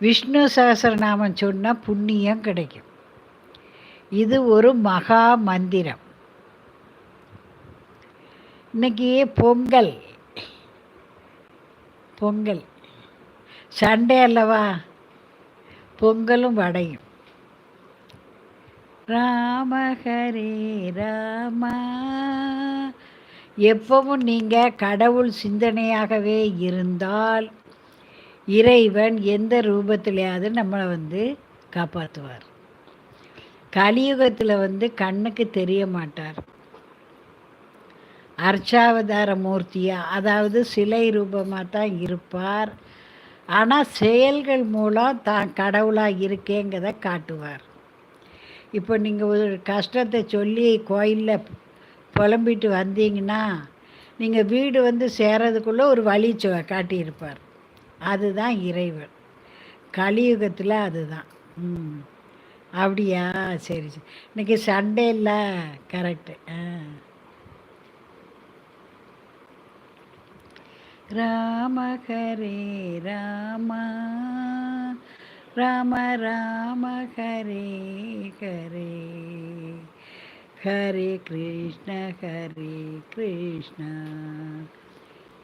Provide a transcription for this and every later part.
விஷ்ணு சகசரநாமம் சொன்னால் புண்ணியம் கிடைக்கும். இது ஒரு மகா மந்திரம். இன்னைக்கு பொங்கல். பொங்கல். சண்டே அல்லவா? பொங்கலும் வடையும். ராம ஹரே ராமா. எப்பவும் நீங்கள் கடவுள் சிந்தனையாகவே இருந்தால் இறைவன் எந்த ரூபத்திலேயாவது நம்மளை வந்து காப்பாற்றுவார் கலியுகத்தில் வந்து கண்ணுக்கு தெரிய மாட்டார். அர்ச்சாவதார மூர்த்தியாக அதாவது சிலை ரூபமாக தான் இருப்பார். ஆனால் செயல்கள் மூலம் தான் கடவுளாக இருக்கேங்கிறத காட்டுவார். இப்போ நீங்கள் ஒரு கஷ்டத்தை சொல்லி கோயிலில் புலம்பிட்டு வந்தீங்கன்னா நீங்கள் வீடு வந்து சேரதுக்குள்ளே ஒரு வழி சொ காட்டியிருப்பார். அதுதான் இறைவன். கலியுகத்தில் அதுதான். ம். அப்படியா? சரி சரி. இன்னைக்கு சண்டே இல்லை? கரெக்டு ஆ. ராம ஹரே ராமா. ராம ராம ஹரே ஹரே. ஹரே கிருஷ்ண ஹரே கிருஷ்ண.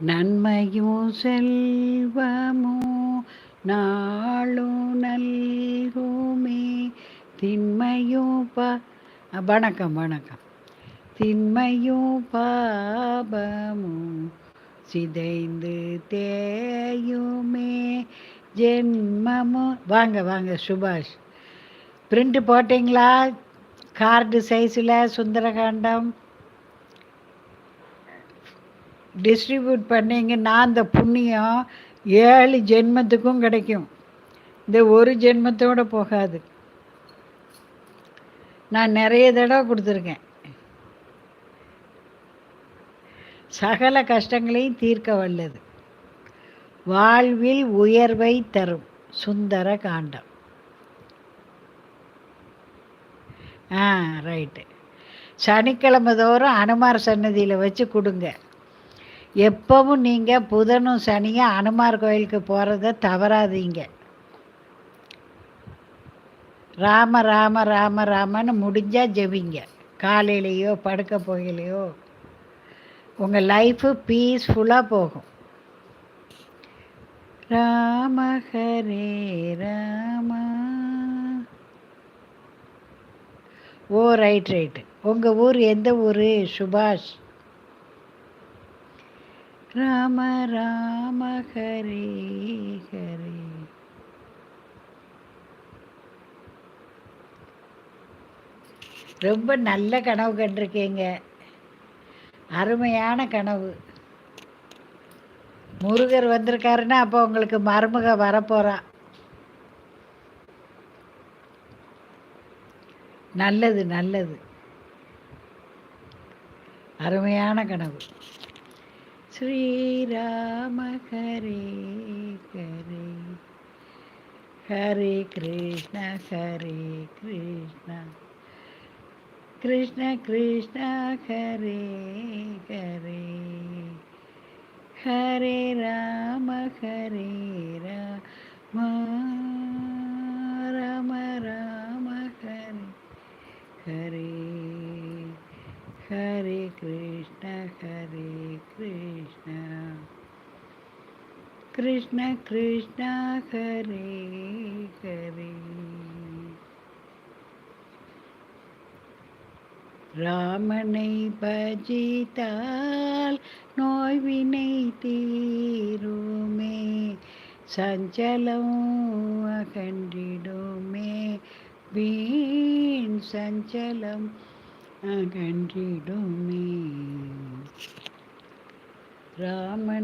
நன்மையும் செல்வமோ நாளும் நல்குமே. திண்மையும் பா வணக்கம் வணக்கம். திண்மையும் பாபமும் சிதைந்து தேயுமே. ஜென்மமும் வாங்க வாங்க சுபாஷ். பிரிண்ட் போட்டிங்களா? கார்டு சைஸில் சுந்தரகாண்டம். டிஸ்ட்ரிபியூட் பண்ணிங்கன்னா அந்த புண்ணியம் ஏழு ஜென்மத்துக்கும் கிடைக்கும். இந்த ஒரு ஜென்மத்தோடு போகாது. நான் நிறைய தடவை கொடுத்துருக்கேன். சகல கஷ்டங்களையும் தீர்க்க வல்லது. வாழ்வில் உயர்வை தரும் சுந்தர காண்டம். ஆ ரைட்டு சனிக்கிழமை தோறும் அனுமார் சன்னதியில் வச்சு கொடுங்க. எப்பவும் நீங்கள் புதனும் சனியும் அனுமார் கோயிலுக்கு போகிறத தவறாதீங்க. ராம ராம ராம ராமன்னு முடிஞ்சால் ஜெபிங்க. காலையிலையோ படுக்க போகலையோ உங்கள் லைஃபு பீஸ்ஃபுல்லாக போகும். Rama Hare Rama. Oh right right உங்கள் ஊர் எந்த ஊர்? சுபாஷ். ராம ராம ஹரே ஹரே. ரொம்ப நல்ல கனவு கண்டிருக்கீங்க. அருமையான கனவு. முருகர் வந்திருக்காருன்னா அப்போ உங்களுக்கு மருமக வரப்போகிறா நல்லது நல்லது. அருமையான கனவு. ஸ்ரீராம ஹரே ஹரே ஹரே கிருஷ்ண ஹரே கிருஷ்ண. கிருஷ்ண கிருஷ்ண ஹரே ஹரே. ஹரே ராம ஹரே ராம. ராம ராம ஹரே ஹரே ஹரே கிருஷ்ண ஹரே கிருஷ்ண கிருஷ்ண கிருஷ்ண ஹரே ஹரே ராமனை பஜித்தால் நோய்வினை தீருமே சஞ்சலம் அகன்றிடுமே வீண் சஞ்சலம் அகன்றிடுமே ராமன்